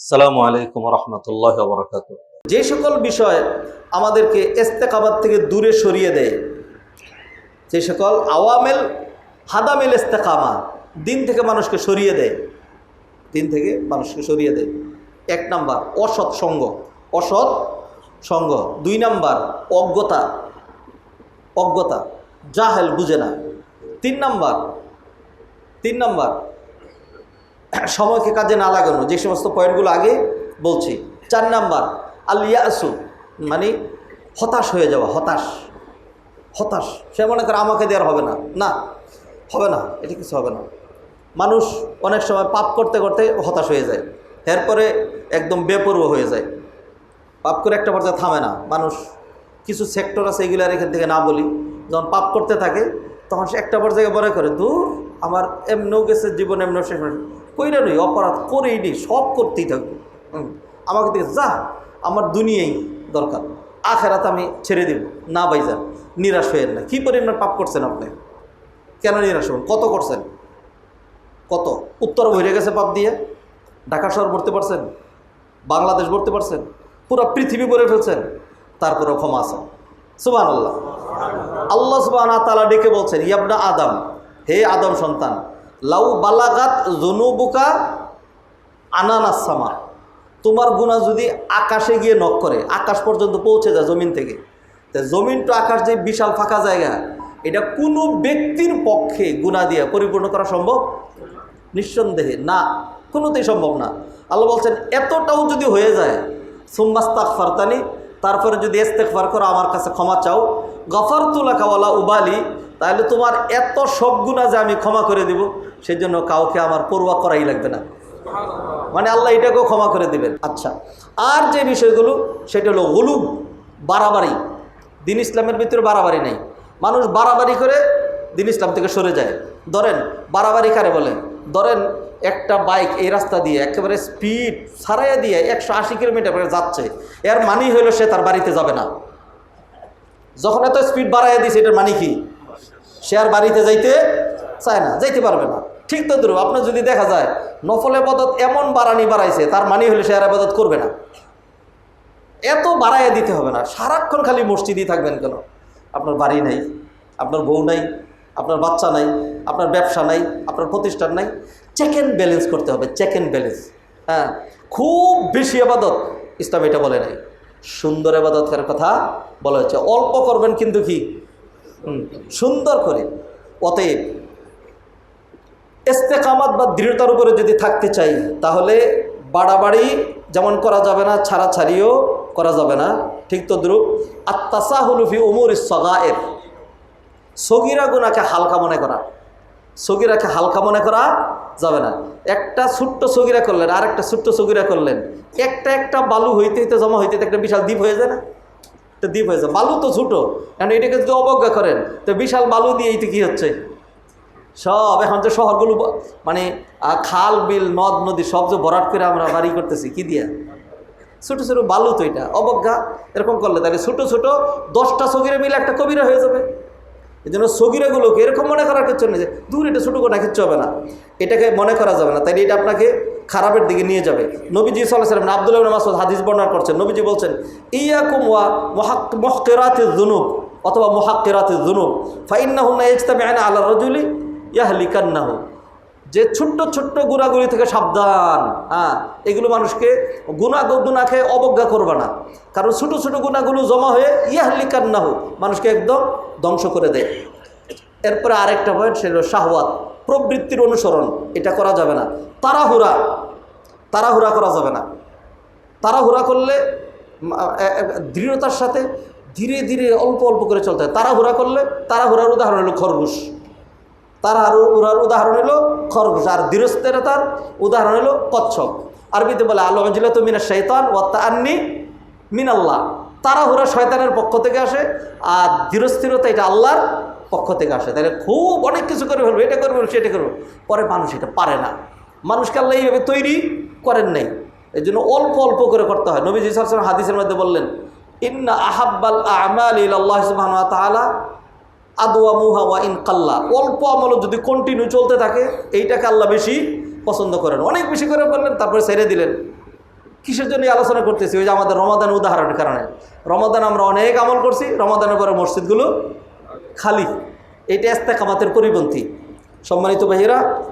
আসসালামু আলাইকুম রহমতুল্লাহ বরকাত যে সকল বিষয় আমাদেরকে ইস্তেকাবাত থেকে দূরে সরিয়ে দেয়, যে সকল আওয়ামেল, হাদামেল ইস্তেকামা দিন থেকে মানুষকে সরিয়ে দেয়, দিন থেকে মানুষকে সরিয়ে দেয়। এক নাম্বার, অসৎ সঙ্গ। অসৎ সঙ্গ। দুই নাম্বার, অজ্ঞতা। অজ্ঞতা, জাহেল বুঝে না। তিন নাম্বার তিন নাম্বার সময়কে কাজে না লাগানো, যে সমস্ত পয়েন্টগুলো আগে বলছি। চার নাম্বার আলিয়াসু মানে হতাশ হয়ে যাওয়া, হতাশ। হতাশ। সে মনে করে আমাকে দেওয়ার হবে না। না, হবে না, এটা কিছু হবে না। মানুষ অনেক সময় পাপ করতে করতে হতাশ হয়ে যায়। এরপরে একদম বেপরুয়া হয়ে যায়। পাপ করে একটা পর্যায়ে থামে না। মানুষ কিছু সেক্টর আছে এগুলার এখান থেকে না বলি। যখন পাপ করতে থাকে, তখন সে একটা পর্যায়ে মনে করে, দূর, আমার এমনও গেছে, জীবন এমনও শেষ কইরা নই অপরাধ করেই নি সব করতেই থাকবে। আমাকে থেকে যা, আমার দুনিয়াই দরকার। আখেরাত আমি ছেড়ে দিব। না ভাইজান, নিরাশ হয়েন না। কী পরিমাণ পাপ করছেন আপনি? কেন নিরাশ হবেন? কত করছেন? কত? উত্তর ভরে গেছে পাপ দিয়ে। ঢাকা শহর ভরতে পারছেন? বাংলাদেশ ভরতে পারছেন? পুরো পৃথিবী ভরে ফেলছেন? তারপরে ক্ষমা আছে? সুবান আল্লাহ আল্লাহ সুবাহ তালা ডেকে বলছেন ইয়াবনা আদম, হে আদম সন্তান লাউ বালাগাত জনুবুকা আনানাসামা তোমার গুণা যদি আকাশে গিয়ে নক করে, আকাশ পর্যন্ত পৌঁছে যায় জমিন থেকে, তা জমিন তো আকাশ যে বিশাল ফাঁকা জায়গা, এটা কোনো ব্যক্তির পক্ষে গুণা দিয়ে পরিপূর্ণ করা সম্ভব? নিঃসন্দেহে না, কোনোতেই সম্ভব না। আল্লাহ বলছেন, এতটাও যদি হয়ে যায় সুম্মাস্তাক ফারতানি তারপরে যদি ইস্তেকফার করো, আমার কাছে ক্ষমা চাও। গফার তুলা কাওয়ালা উবালি, তাহলে তোমার এত সব গুণা যে আমি ক্ষমা করে দিব সেই জন্য কাউকে আমার পড়ুয়া করাই লাগবে না। মানে আল্লাহ এটাকেও ক্ষমা করে দিবেন। আচ্ছা আর যে বিষয়গুলো, সেটা হলো হলুম বাড়াবাড়ি। দিন ইসলামের ভিতরে বাড়াবাড়ি নেই। মানুষ বাড়াবাড়ি করে দিন ইসলাম থেকে সরে যায়। ধরেন, বাড়াবাড়ি কারে বলে? ধরেন একটা বাইক এই রাস্তা দিয়ে একেবারে স্পিড ছাড়াইয়া দিয়ে একশো আশি কিলোমিটার করে যাচ্ছে, এর মানি হইল সে তার বাড়িতে যাবে না। যখন এত স্পিড বাড়াইয়া দিয়েছে এটার মানি কি? সে আর বাড়িতে যাইতে চায় না, যাইতে পারবে না। ঠিক তো দ্রুব আপনার যদি দেখা যায়, নফল আবাদত এমন বাড়ানি বাড়াইছে, তার মানি হলে সে আর আবাদত করবে না। এত বাড়াইয়া দিতে হবে না, সারাক্ষণ খালি মসজিদই থাকবেন কেন? আপনার বাড়ি নাই, আপনার বউ নাই আপনার বাচ্চা নাই, আপনার ব্যবসা নাই, আপনার প্রতিষ্ঠান নাই চেক অ্যান্ড ব্যালেন্স করতে হবে চেক অ্যান্ড ব্যালেন্স হ্যাঁ খুব বেশি আবাদত ইসলাম এটা বলে নাই। সুন্দর আবাদতের কথা বলা হচ্ছে অল্প করবেন কিন্তু কি? সুন্দর করে। অতএব, ইস্তেকামাত বা দৃঢ়তার উপরে যদি থাকতে চাই, তাহলে বাড়াবাড়ি যেমন করা যাবে না, ছাড়াছাড়িও করা যাবে না। ঠিক তদ্রুপ আত্মাসাহুলুফি উমর সগায়ের। সগিরা গুনাকে হালকা মনে করা। সগিরাকে হালকা মনে করা যাবে না। একটা ছোট্ট সগিরা করলেন আর একটা ছোট্ট সগিরা করলেন। একটা একটা বালু হইতে হইতে জমা হইতে একটা বিশাল দ্বীপ হয়ে যায় না? একটা দ্বীপ হয়ে যায়। বালু তো ছোটো। কারণ এটাকে যদি অবজ্ঞা করেন, তো বিশাল বালু দিয়ে এইতে কী হচ্ছে? সব এখন যে শহরগুলো মানে খাল, বিল, নদ, নদী সব যে ভরাট করে আমরা বাড়ি করতেছি, কি দিয়া? ছোটো ছোটো বালু তো এটা। অবজ্ঞা এরকম করলে তাহলে ছোটো ছোটো দশটা সগিরে মিলে একটা কবিরা হয়ে যাবে। এই জন্য সগিরাগুলোকে এরকম মনে করার কিছু নেই যে দূর এটা ছোটো কোটা কিচ্ছু হবে না। এটাকে মনে করা যাবে না। তাই এটা আপনাকে খারাপের দিকে নিয়ে যাবে। নবীজি সাল্লাম আব্দুল্লাহ মাসুদ হাদিস বর্ণনা করছেন। নবীজি বলছেন, ইয়াকুম ওয়া মহাক, মহকেরাতে জুনুব অথবা মহাক্কেরাতে জুনুব ফাইন্নাহুন্না ইজতামে আনা আল্লাহ রজুলি ইয়াহলিকান্নাহু। যে ছোট্ট ছোট্ট গুণাগুলি থেকে সাবধান। হ্যাঁ এগুলো মানুষকে গুণা গুণাকে অবজ্ঞা করবে না। কারণ ছোট ছোট গুণাগুলো জমা হয়ে ইয়াহলিকান্নাহু, মানুষকে একদম ধ্বংস করে দেয়। এরপরে আরেকটা পয়েন্ট সেটা শাহওয়াত, প্রবৃত্তির অনুসরণ, এটা করা যাবে না। তাড়াহুড়া তাড়াহুড়া করা যাবে না। তাড়াহুড়া করলে দৃঢ়তার সাথে ধীরে ধীরে অল্প অল্প করে চলতে হয়। তাড়াহুড়া করলে, তাড়াহুড়ার উদাহরণ হলো খরগোশ। তাড়াহুড়ার উদাহরণ হলো খরগোশ আর ধীরস্থিরতার উদাহরণ হলো কচ্ছপ। আরবিতে বলে আল্লাহ তো মিনা শৈতান ওয়াত্তা আন্নি মিনাল্লাহ। তাড়াহুড়া শয়তানের পক্ষ থেকে আসে আর ধীরস্থিরতা এটা আল্লাহর পক্ষ থেকে আসে। তাহলে খুব অনেক কিছু করে ফেলবে, এটা করবে সেটা করবে পরে মানুষ এটা পারে না। মানুষকে আল্লাহ এইভাবে তৈরি করেন নাই। এই জন্য অল্প অল্প করে করতে হয়। নবী জিসাম হাদিসের মধ্যে বললেন, ইন্না আহাব্বাল আমাল আল্লাহ সুবাহ আদোয়া মুহা ওয়া ইন কাল্লা। অল্প আমল যদি কন্টিনিউ চলতে থাকে, এইটাকে আল্লাহ বেশি পছন্দ করেন। অনেক বেশি করে বললেন, তারপরে ছেড়ে দিলেন। কিসের জন্য আলোচনা করতেছি? ওই যে আমাদের রমাদান উদাহরণের কারণে। রমাদান আমরা অনেক আমল করছি, রমাদানের পরে মসজিদগুলো খালি। এইটা এস্তেকামাতের পরিপন্থী। সম্মানিত ভাইয়েরা,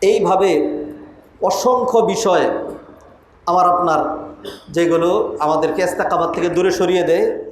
এইভাবে অসংখ্য বিষয় আমার আপনার, যেগুলো আমাদেরকে এস্তেকামাত থেকে দূরে সরিয়ে দেয়।